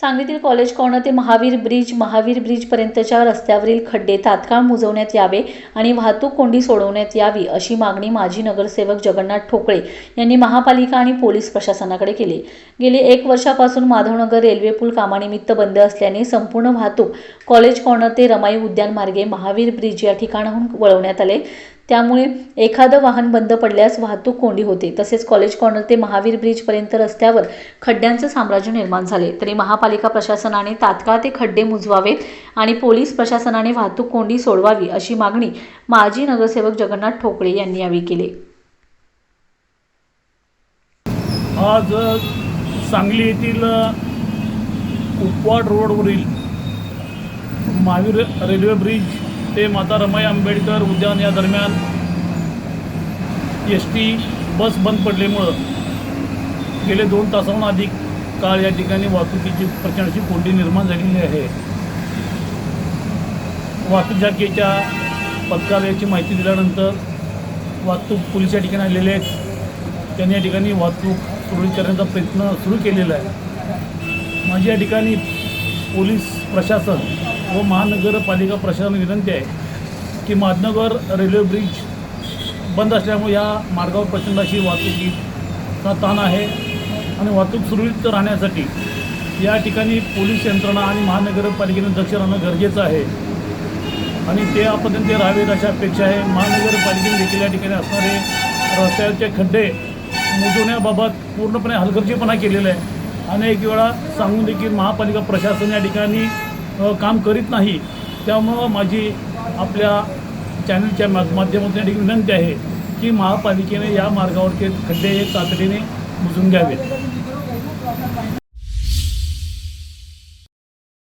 सांगलीतील college corner ते Mahavir bridge Mahavir ब्रिजपर्यंतच्या रस्त्यावरील खड्डे तात्काळ मुजवण्यात यावे आणि वाहतूक कोंडी सोडवण्यात यावी अशी मागणी माजी नगरसेवक जगन्नाथ ठोकळे यांनी महापालिका आणि पोलीस प्रशासनाकडे केली. गेली एक वर्षापासून माधवनगर रेल्वे पूल कामानिमित्त बंद असल्याने संपूर्ण वाहतूक कॉलेज कॉर्नर ते रमाई उद्यान मार्गे महावीर ब्रिज या ठिकाणाहून वळवण्यात आले. त्यामुळे एखादं वाहन बंद पडल्यास वाहतूक कोंडी होते. तसेच कॉलेज कॉर्नर ते महावीर ब्रिजपर्यंत रस्त्यावर खड्ड्यांचं साम्राज्य निर्माण झाले. तरी महापालिका प्रशासनाने तात्काळ ते खड्डे मुजवावेत आणि पोलीस प्रशासनाने वाहतूक कोंडी सोडवावी अशी मागणी माजी नगरसेवक जगन्नाथ ठोकळे यांनी यावेळी केली. आज सांगली येथील उपवाड रोडवरील महावीर रेल्वे ब्रिज ते माता रमाई आंबेडकर उद्यान या दरम्यान एस टी बस बंद पडल्यामुळं गेले दोन तासाहून अधिक काळ या ठिकाणी वाहतुकीची प्रचंडची कोंडी निर्माण झालेली आहे. वाहतूक शाखेच्या पथकाला याची माहिती दिल्यानंतर वाहतूक पोलीस या ठिकाणी आलेले आहेत. त्यांनी या ठिकाणी वाहतूक सुरळीत करण्याचा प्रयत्न सुरू केलेला आहे. माझी या ठिकाणी पोलीस प्रशासन व महानगरपालिका प्रशासन विनंती आहे की महानगर रेल्वे ब्रिज बंद असल्यामुळे या मार्गावर प्रचंड अशी वाहतुकीचा ताण आहे. आणि वाहतूक सुरळीत राहण्यासाठी या ठिकाणी पोलीस यंत्रणा आणि महानगरपालिकेने दक्ष राहणं गरजेचं आहे. आणि ते आपण ते राहावेत अशा अपेक्षा आहे. महानगरपालिकेने देखील या ठिकाणी असणारे रस्त्याचे खड्डे मुजवण्याबाबत पूर्णपणे हलगर्जीपणा केलेला आहे. अनेक वेळा सांगून देखील महापालिका प्रशासन या ठिकाणी काम करीत नाही. त्यामुळं माझी आपल्या चॅनलच्या मा माध्यमातून एक विनंती आहे की महापालिकेने या मार्गावरचे खड्डे तातडीने बुजून घ्यावेत.